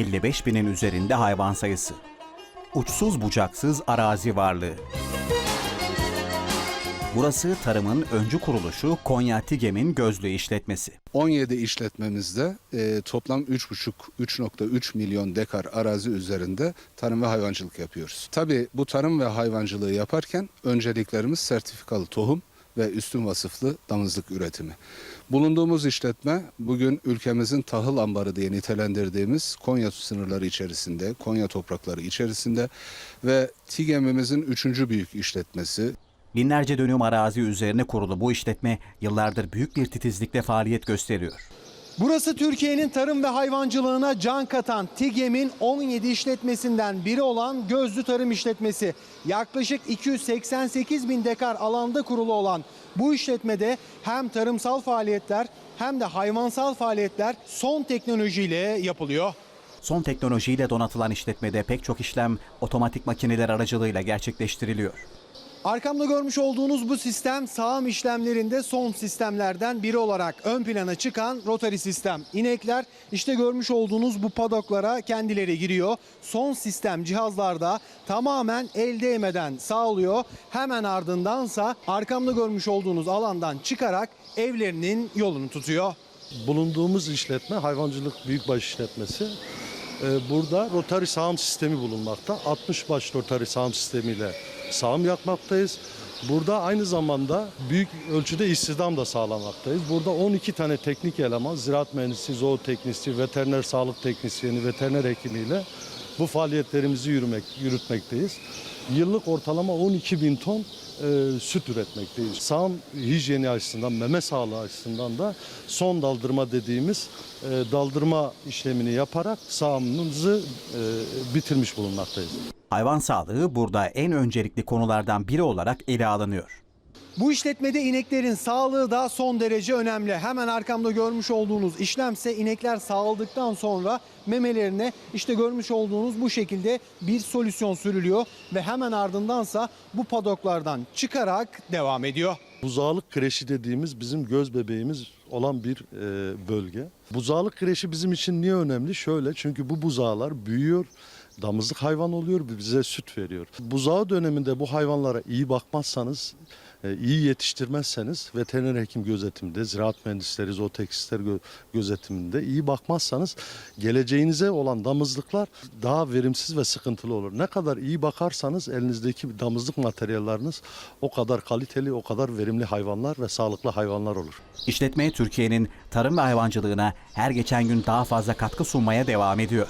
55 binin üzerinde hayvan sayısı. Uçsuz bucaksız arazi varlığı. Burası tarımın öncü kuruluşu Konya Tigem'in gözlü işletmesi. 17 işletmemizde e, toplam 3,5-3.3 milyon dekar arazi üzerinde tarım ve hayvancılık yapıyoruz. Tabii bu tarım ve hayvancılığı yaparken önceliklerimiz sertifikalı tohum ve üstün vasıflı damızlık üretimi. Bulunduğumuz işletme bugün ülkemizin tahıl ambarı diye nitelendirdiğimiz Konya sınırları içerisinde, Konya toprakları içerisinde ve TİGEM'imizin üçüncü büyük işletmesi. Binlerce dönüm arazi üzerine kurulu bu işletme yıllardır büyük bir titizlikle faaliyet gösteriyor. Burası Türkiye'nin tarım ve hayvancılığına can katan TİGEM'in 17 işletmesinden biri olan Gözlü Tarım İşletmesi. Yaklaşık 288 bin dekar alanda kurulu olan bu işletmede hem tarımsal faaliyetler hem de hayvansal faaliyetler son teknolojiyle yapılıyor. Son teknolojiyle donatılan işletmede pek çok işlem otomatik makineler aracılığıyla gerçekleştiriliyor. Arkamda görmüş olduğunuz bu sistem sağım işlemlerinde son sistemlerden biri olarak ön plana çıkan rotary sistem. İnekler işte görmüş olduğunuz bu padoklara kendileri giriyor. Son sistem cihazlarda tamamen el değmeden sağlıyor. Hemen ardındansa arkamda görmüş olduğunuz alandan çıkarak evlerinin yolunu tutuyor. bulunduğumuz işletme hayvancılık büyükbaş işletmesi. Ee, Burada rotary sağım sistemi bulunmakta. 60 baş rotary sağım sistemiyle sağım yapmaktayız. Burada aynı zamanda büyük ölçüde istihdam da sağlamaktayız. Burada 12 tane teknik eleman, ziraat mühendisi, zooteknisti, veteriner sağlık teknisyeni, veteriner hekimiyle bu faaliyetlerimizi yürümek, yürütmekteyiz. Yıllık ortalama 12 bin ton e, süt üretmekteyiz. Sağım hijyeni açısından, meme sağlığı açısından da son daldırma dediğimiz e, daldırma işlemini yaparak sağımımızı e, bitirmiş bulunmaktayız. Hayvan sağlığı burada en öncelikli konulardan biri olarak ele alınıyor. Bu işletmede ineklerin sağlığı da son derece önemli. Hemen arkamda görmüş olduğunuz işlemse inekler sağıldıktan sonra memelerine işte görmüş olduğunuz bu şekilde bir solüsyon sürülüyor ve hemen ardındansa bu padoklardan çıkarak devam ediyor. Buzağlık kreşi dediğimiz bizim göz bebeğimiz olan bir e, bölge. Buzağlık kreşi bizim için niye önemli? Şöyle çünkü bu buzağlar büyüyor, damızlık hayvan oluyor, bize süt veriyor. Buzağı döneminde bu hayvanlara iyi bakmazsanız, e, iyi yetiştirmezseniz veteriner hekim gözetiminde, ziraat mühendisleri, zooteknistler gö- gözetiminde iyi bakmazsanız geleceğinize olan damızlıklar daha verimsiz ve sıkıntılı olur. Ne kadar iyi bakarsanız elinizdeki damızlık materyalleriniz o kadar kaliteli, o kadar verimli hayvanlar ve sağlıklı hayvanlar olur. İşletme Türkiye'nin tarım ve hayvancılığına her geçen gün daha fazla katkı sunmaya devam ediyor.